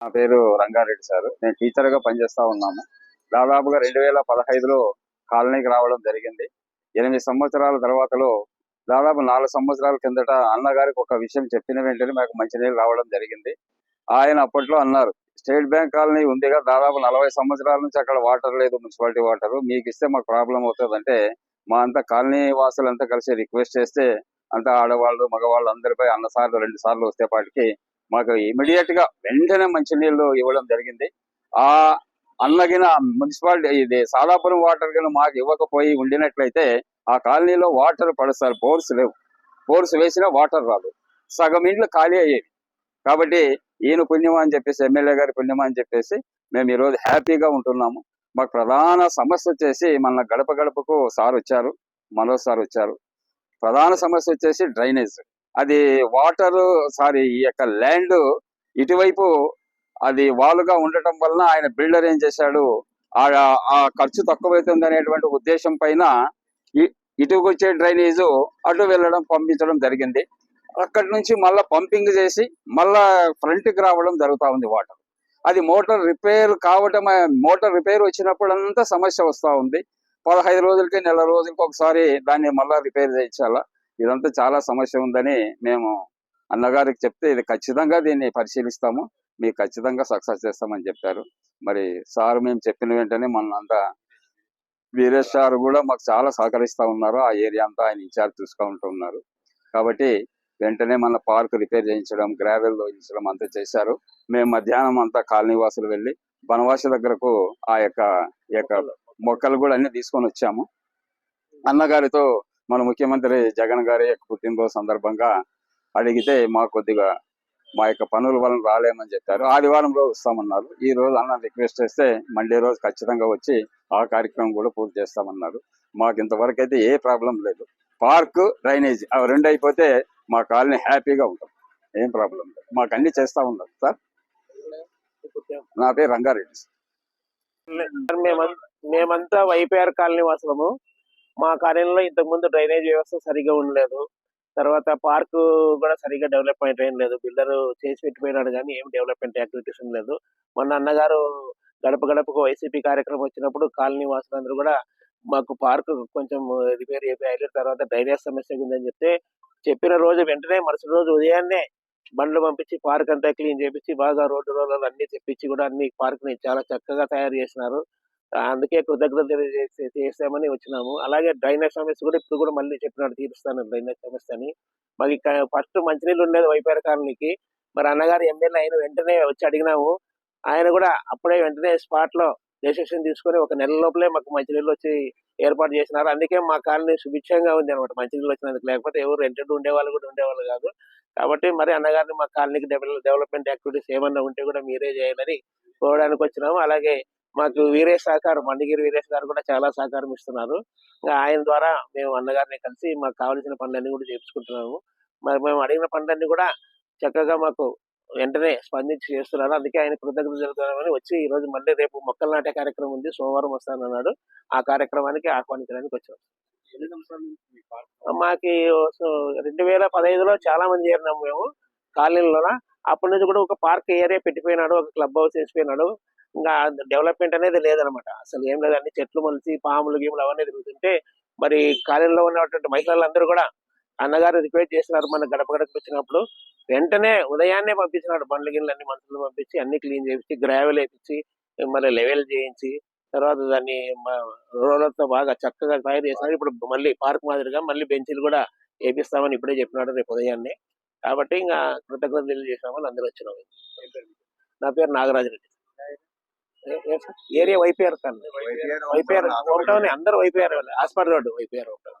నా పేరు రంగారెడ్డి సార్. నేను టీచర్గా పనిచేస్తా ఉన్నాను దాదాపుగా రెండు వేల పదహైదులో కాలనీకి రావడం జరిగింది. ఎనిమిది సంవత్సరాల తర్వాతలో దాదాపు నాలుగు సంవత్సరాల కిందట అన్నగారికి ఒక విషయం చెప్పిన వెంటనే మాకు మంచినీళ్ళు రావడం జరిగింది. ఆయన అప్పట్లో అన్నారు స్టేట్ బ్యాంక్ కాలనీ ఉందిగా దాదాపు నలభై సంవత్సరాల నుంచి అక్కడ వాటర్ లేదు మున్సిపాలిటీ వాటర్. మీకు ఇస్తే మాకు ప్రాబ్లం అవుతుంది అంటే మా అంతా కాలనీ వాసులంతా కలిసి రిక్వెస్ట్ చేస్తే అంతా ఆడవాళ్ళు మగవాళ్ళు అందరిపై అన్న సార్లు రెండు సార్లు వస్తే పాటికి మాకు ఇమీడియట్గా వెంటనే మంచినీళ్ళు ఇవ్వడం జరిగింది. ఆ అన్నగిన మున్సిపాలిటీ ఇది సాదాపురం వాటర్ గిన మాకు ఇవ్వకపోయి ఉండినట్లయితే ఆ కాలనీలో వాటర్ పడుస్తారు బోర్స్ లేవు. బోర్స్ వేసినా వాటర్ రాదు. సగం ఇండ్లు ఖాళీ అయ్యేవి. కాబట్టి ఈయన పుణ్యమా అని చెప్పేసి ఎమ్మెల్యే గారి పుణ్యమా అని చెప్పేసి మేము ఈరోజు హ్యాపీగా ఉంటున్నాము. మాకు ప్రధాన సమస్య వచ్చేసి మన గడప గడపకు సార్ వచ్చారు మనోజ్ సార్ వచ్చారు. ప్రధాన సమస్య వచ్చేసి డ్రైనేజ్. అది వాటర్ సారీ ఈ యొక్క ల్యాండ్ ఇటువైపు అది వాలుగా ఉండటం వలన ఆయన బిల్డర్ ఏం చేశాడు ఆ ఆ ఖర్చు తక్కువైతుంది అనేటువంటి ఉద్దేశం పైన ఇ- ఇటుకు వచ్చే డ్రైనేజ్ అటు వెళ్ళడం పంపించడం జరిగింది. అక్కడి నుంచి మళ్ళా పంపింగ్ చేసి మళ్ళా ఫ్రంట్కి రావడం జరుగుతా ఉంది వాటర్. అది మోటార్ రిపేర్ కావటం మోటార్ రిపేర్ వచ్చినప్పుడంతా సమస్య వస్తూ ఉంది. పదహైదు రోజులకి నెల రోజులకి ఒకసారి దాన్ని మళ్ళా రిపేర్ చేయించాలా? ఇదంతా చాలా సమస్య ఉందని మేము అన్నగారికి చెప్తే ఇది ఖచ్చితంగా దీన్ని పరిశీలిస్తాము. మీకు ఖచ్చితంగా సక్సెస్ చేస్తామని చెప్పారు. మరి సార్ మేము చెప్పిన వెంటనే మన అంతా వీరేష్ సార్ కూడా మాకు చాలా సహకరిస్తా ఉన్నారు. ఆ ఏరియా అంతా ఆయన ఇన్ఛార్జ్ చూసుకుంటూ ఉన్నారు. కాబట్టి వెంటనే మన పార్క్ రిపేర్ చేయించడం గ్రావెల్ చేయించడం అంతా చేశారు. మేము మధ్యాహ్నం అంతా కాలనీ వాసులు వెళ్ళి బనవాసి దగ్గరకు ఆ యొక్క యొక్క మొక్కలు కూడా అన్ని తీసుకొని వచ్చాము. అన్నగారితో మన ముఖ్యమంత్రి జగన్ గారి యొక్క పుట్టినరోజు సందర్భంగా అడిగితే మా కొద్దిగా మా యొక్క పనుల వలన రాలేమని చెప్పారు. ఆదివారం రోజు వస్తామన్నారు. ఈ రోజు అన్న రిక్వెస్ట్ చేస్తే మండే రోజు ఖచ్చితంగా వచ్చి ఆ కార్యక్రమం కూడా పూర్తి చేస్తామన్నారు. మాకు ఇంతవరకు అయితే ఏ ప్రాబ్లం లేదు. పార్క్ డ్రైనేజ్ అవి రెండు అయిపోతే మా కాలనీ హ్యాపీగా ఉంటాం. ఏం ప్రాబ్లం లేదు. మాకు అన్ని చేస్తా ఉన్నాం సార్. నా పేరు రంగారెడ్డి సార్. మేమంతా వైపీఆర్ కాలనీ వాసులము. మా కాలనీలో ఇంతకు ముందు డ్రైనేజ్ వ్యవస్థ సరిగా ఉండలేదు. తర్వాత పార్క్ కూడా సరిగా డెవలప్మెంట్ ఏం లేదు. బిల్డర్ చేసి పెట్టిపోయినాడు కానీ ఏం డెవలప్మెంట్ యాక్టివిటీస్ లేదు. మొన్న అన్నగారు గడప గడపకు వైసీపీ కార్యక్రమం వచ్చినప్పుడు కాలనీ వాసులందరూ కూడా మాకు పార్క్ కొంచెం రిపేర్ చేయాలి తర్వాత డ్రైనేజ్ సమస్య ఉందని చెప్తే చెప్పిన రోజు వెంటనే మరుసటి రోజు ఉదయాన్నే బండ్లు పంపించి పార్క్ అంతా క్లీన్ చేపించి బాగా రోడ్డు రోలర్లు అన్ని తెప్పించి కూడా అన్ని పార్క్ని చాలా చక్కగా తయారు చేసినారు. అందుకే కృతజ్ఞత చేసామని వచ్చినాము. అలాగే డ్రైనేజ్ సమస్య కూడా ఇప్పుడు కూడా మళ్ళీ చెప్పినట్టు తీరుస్తాను డ్రైనేజ్ సమస్య అని మాకు ఫస్ట్ మంచినీళ్ళు ఉండేది వైపేర కాలనీకి. మరి అన్నగారు ఎమ్మెల్యే అయిన వెంటనే వచ్చి అడిగినాము. ఆయన కూడా అప్పుడే వెంటనే స్పాట్లో డెసిషన్ తీసుకొని ఒక నెల లోపలే మాకు మంచినీళ్ళు వచ్చి ఏర్పాటు చేసినారు. అందుకే మా కాలనీ సుభిక్షంగా ఉంది అనమాట మంచినీళ్ళు వచ్చినందుకు. లేకపోతే ఎవరు రెంటెడ్ ఉండేవాళ్ళు కూడా ఉండేవాళ్ళు కాదు. కాబట్టి మరి అన్నగారిని మా కాలనీకి డెవలప్మెంట్ యాక్టివిటీస్ ఏమన్నా ఉంటే కూడా మీరే చేయాలని కోవడానికి వచ్చినాము. అలాగే మాకు వీరేష్ సహకారం మండగిరి వీరేష్ గారు కూడా చాలా సహకారం ఇస్తున్నారు. ఇంకా ఆయన ద్వారా మేము అన్నగారిని కలిసి మాకు కావాల్సిన పనులన్నీ కూడా చేపించుకుంటున్నాము. మరి మేము అడిగిన పనులన్నీ కూడా చక్కగా మాకు వెంటనే స్పందించి చేస్తున్నారు అందుకే ఆయన కృతజ్ఞత జరుగుతున్నామని వచ్చి ఈ రోజు మళ్ళీ రేపు మొక్కలు నాటే కార్యక్రమం ఉంది. సోమవారం వస్తానన్నాడు ఆ కార్యక్రమానికి ఆహ్వానించడానికి వచ్చాం. మాకి రెండు వేల పదహైదులో చాలా మంది చేరినాము మేము కాలనీలోన. అప్పటి నుంచి కూడా ఒక పార్క్ ఏరియా పెట్టిపోయినాడు ఒక క్లబ్ హౌస్ వేసిపోయినాడు. ఇంకా డెవలప్మెంట్ అనేది లేదనమాట. అసలు ఏం లేదు. అన్ని చెట్లు మొలిచి పాములు గీములు అవన్నీ తిరుగుతుంటే మరి కాలనీలో ఉన్నటువంటి మహిళలందరూ కూడా అన్నగారు రిక్వెస్ట్ చేసినారు మన గడప గడపకు వచ్చినప్పుడు. వెంటనే ఉదయాన్నే పంపించినాడు. బండ్ల గిన్నెలు అన్ని మనుషులు పంపించి అన్ని క్లీన్ చేయించి గ్రావెల్ వేయించి మళ్ళీ లెవెల్ చేయించి తర్వాత దాన్ని రోలర్తో బాగా చక్కగా తయారు చేసినారు. ఇప్పుడు మళ్ళీ పార్క్ మాదిరిగా మళ్ళీ బెంచీలు కూడా వేపిస్తామని ఇప్పుడే చెప్పినాడు రేపు ఉదయాన్నే. కాబట్టి ఇంకా కృతజ్ఞతలు తెలియజేసామని అందరూ వచ్చినాము నా పేరు ఏ సార్? ఏరియా వైపీఆర్ కాదు వైపీఆర్ హోమ్ టౌన్ అందరూ YPR hospital road YPR home town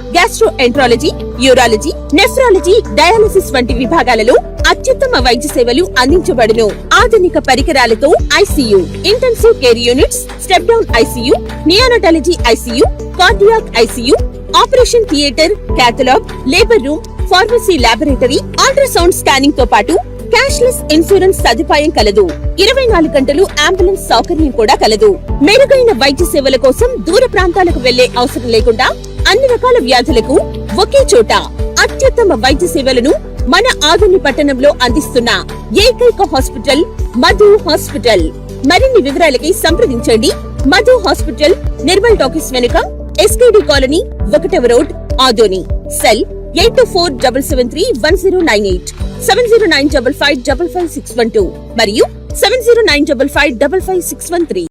gastroenterology urology nephrology dialysis వంటి విభాగాలలో అత్యుత్తమ వైద్య సేవలు అందించబడును. ఆధునిక పరికరాలతో ICU intensive care units step down ICU neonatology ICU cardiac ICU operation theatre cath lab labour room pharmacy laboratory ultrasound స్కానింగ్తో పాటు క్యాష్లెస్ ఇన్సూరెన్స్ సదుపాయం కలదు. ఇరవై నాలుగు గంటలు అంబులెన్స్ సౌకర్యం కూడా కలదు. మెరుగైన వైద్య సేవల కోసం దూర ప్రాంతాలకు వెళ్ళే అవసరం లేకుండా అన్ని రకాల వ్యాధులకు ఒకే చోట అత్యుత్తమ వైద్య సేవలను మన ఆధుని పట్టణంలో అందిస్తున్న ఏకైక హాస్పిటల్ మధు హాస్పిటల్. మరిన్ని వివరాలకి సంప్రదించండి. మధు హాస్పిటల్ నిర్మల్ టాకీస్ వెనుక ఎస్కేడి కాలనీ ఒకటవ road Adoni. Cell eight two four double seven three one zero nine eight seven zero nine double five double five six one two మరియు seven zero nine double five double five six one three.